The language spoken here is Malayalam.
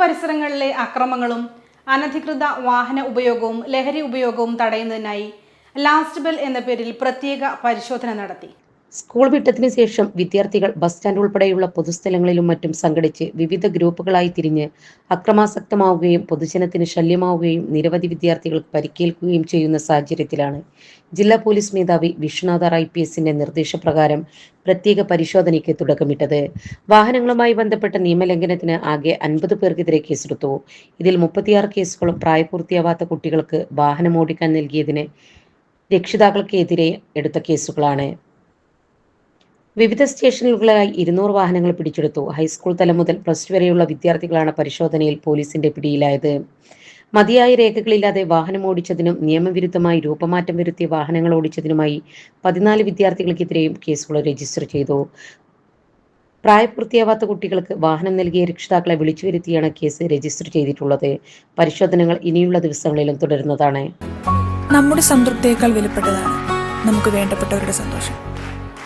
പരിസരങ്ങളിലെ അക്രമങ്ങളും അനധികൃത വാഹന ഉപയോഗവും ലഹരി ഉപയോഗവും തടയുന്നതിനായി ലാസ്റ്റ് ബെൽ എന്ന പേരിൽ പ്രത്യേക പരിശോധന നടത്തി. സ്കൂൾ വിട്ടതിനു ശേഷം വിദ്യാർത്ഥികൾ ബസ് സ്റ്റാൻഡ് ഉൾപ്പെടെയുള്ള പൊതുസ്ഥലങ്ങളിലും മറ്റും സംഘടിച്ച് വിവിധ ഗ്രൂപ്പുകളായി തിരിഞ്ഞ് അക്രമാസക്തമാവുകയും പൊതുജനത്തിന് ശല്യമാവുകയും നിരവധി വിദ്യാർത്ഥികൾക്ക് പരിക്കേൽക്കുകയും ചെയ്യുന്ന സാഹചര്യത്തിലാണ്. ജില്ലാ പോലീസ് മേധാവി വിഷ്ണുനാഥ ഐ പി എസിന്റെ നിർദ്ദേശപ്രകാരം പ്രത്യേക പരിശോധനയ്ക്ക് തുടക്കമിട്ടത്. വാഹനങ്ങളുമായി ബന്ധപ്പെട്ട നിയമലംഘനത്തിന് ആകെ അൻപത് പേർക്കെതിരെ കേസെടുത്തു. ഇതിൽ മുപ്പത്തിയാറ് കേസുകളും പ്രായപൂർത്തിയാവാത്ത കുട്ടികൾക്ക് വാഹനം ഓടിക്കാൻ നൽകിയതിന് രക്ഷിതാക്കൾക്കെതിരെ എടുത്ത കേസുകളാണ്. വിവിധ സ്റ്റേഷനുകളിലായി ഇരുന്നൂറ് വാഹനങ്ങൾ പിടിച്ചെടുത്തു. ഹൈസ്കൂൾ തലം മുതൽ പ്ലസ് ടു വരെയുള്ള വിദ്യാർത്ഥികളാണ് പരിശോധനയിൽ പോലീസിന്റെ പിടിയിലായത്. മതിയായ രേഖകളില്ലാതെ വാഹനം ഓടിച്ചതിനും നിയമവിരുദ്ധമായി രൂപമാറ്റം വരുത്തിയ വാഹനങ്ങൾ ഓടിച്ചതിനുമായി പതിനാല് വിദ്യാർത്ഥികൾക്കെതിരെയും കേസുകൾ രജിസ്റ്റർ ചെയ്തു. പ്രായപൂർത്തിയാവാത്ത കുട്ടികൾക്ക് വാഹനം നൽകിയ രക്ഷിതാക്കളെ വിളിച്ചു വരുത്തിയാണ് കേസ് രജിസ്റ്റർ ചെയ്തിട്ടുള്ളത്. പരിശോധനകൾ ഇനിയുള്ള ദിവസങ്ങളിലും തുടരുന്നതാണ്. നമ്മുടെ സംതൃപ്തിയേക്കാൾ വിലപ്പെട്ടതാണ്. നമുക്ക് വേണ്ടപ്പെട്ടവരുടെ സന്തോഷം.